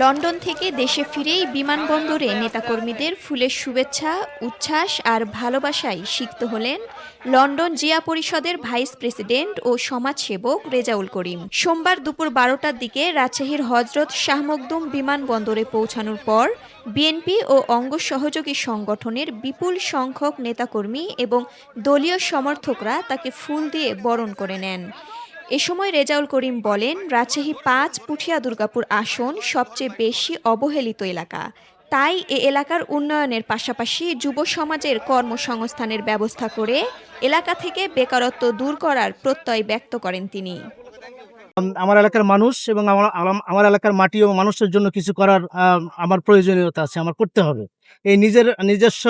London থেকে দেশে ফিরেই বিমানবন্দরে নেতাকর্মীদের ফুলের শুভেচ্ছা, উচ্ছ্বাস আর ভালোবাসায় সিক্ত হলেন লন্ডন জিয়া পরিষদের ভাইস প্রেসিডেন্ট ও সমাজসেবক রেজাউল করিম। সোমবার দুপুর বারোটার দিকে রাজশাহীর হজরত শাহ মখদুম বিমানবন্দরে পৌঁছানোর পর বিএনপি ও অঙ্গ সহযোগী সংগঠনের বিপুল সংখ্যক নেতাকর্মী এবং দলীয় সমর্থকরা তাকে ফুল দিয়ে বরণ করে নেন। এ সময় রেজাউল করিম বলেন, রাজশাহী পাঁচ, পুঠিয়া দুর্গাপুর আসন সবচেয়ে বেশি অবহেলিত এলাকা। তাই এ এলাকার উন্নয়নের পাশাপাশি যুব সমাজের কর্মসংস্থানের ব্যবস্থা করে এলাকা থেকে বেকারত্ব দূর করার প্রত্যয় ব্যক্ত করেন তিনি। আমার এলাকার মানুষ এবং আমার আমার এলাকার মাটি ও মানুষের জন্য কিছু করার আমার প্রয়োজনীয়তা আছে, আমার করতে হবে। এই নিজের নিজস্ব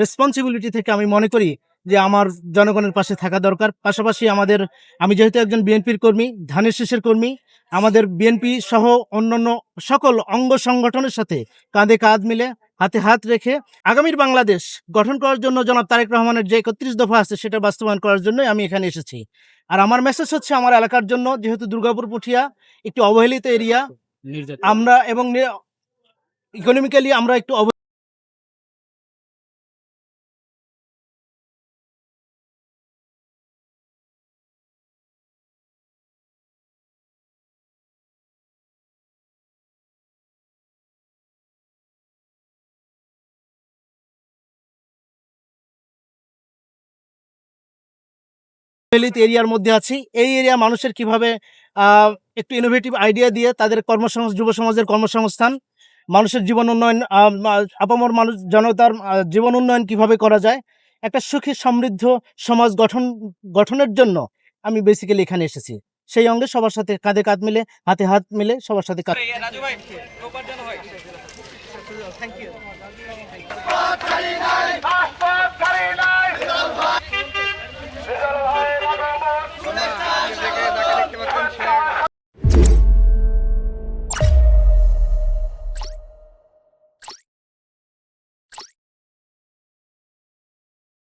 রেসপন্সিবিলিটি থেকে আমি মনে করি যে আমার জনগণের পাশে থাকা দরকার। পাশাপাশি আমাদের আমি যেহেতু একজন বিএনপির কর্মী ধানের শীষের কর্মী আমাদের বিএনপি সহ অন্যান্য সকল অঙ্গ সংগঠনের সাথে কাঁধে কাঁধ মিলে হাতে হাত রেখে আগামীর বাংলাদেশ গঠন করার জন্য জনাব তারেক রহমানের যে একত্রিশ দফা আছে সেটা বাস্তবায়ন করার জন্যই আমি এখানে এসেছি। আর আমার মেসেজ হচ্ছে আমার এলাকার জন্য যেহেতু দুর্গাপুর পুঠিয়া একটি অবহেলিত এরিয়া আমরা এবং ইকোনমিক্যালি আমরা একটু অব- এরিয়ার মধ্যে আছি। এই এরিয়া মানুষের কীভাবে একটু ইনোভেটিভ আইডিয়া দিয়ে তাদের কর্মসংস্থান যুব সমাজের কর্মসংস্থান মানুষের জীবন উন্নয়ন আপামর মানুষ জনতার জীবন উন্নয়ন কীভাবে করা যায় একটা সুখী সমৃদ্ধ সমাজ গঠন গঠনের জন্য আমি বেসিক্যালি এখানে এসেছি। সেই অঙ্গে সবার সাথে কাঁধে কাঁধ মিলে হাতে হাত মিলে সবার সাথে কাঁধ রাজু ভাই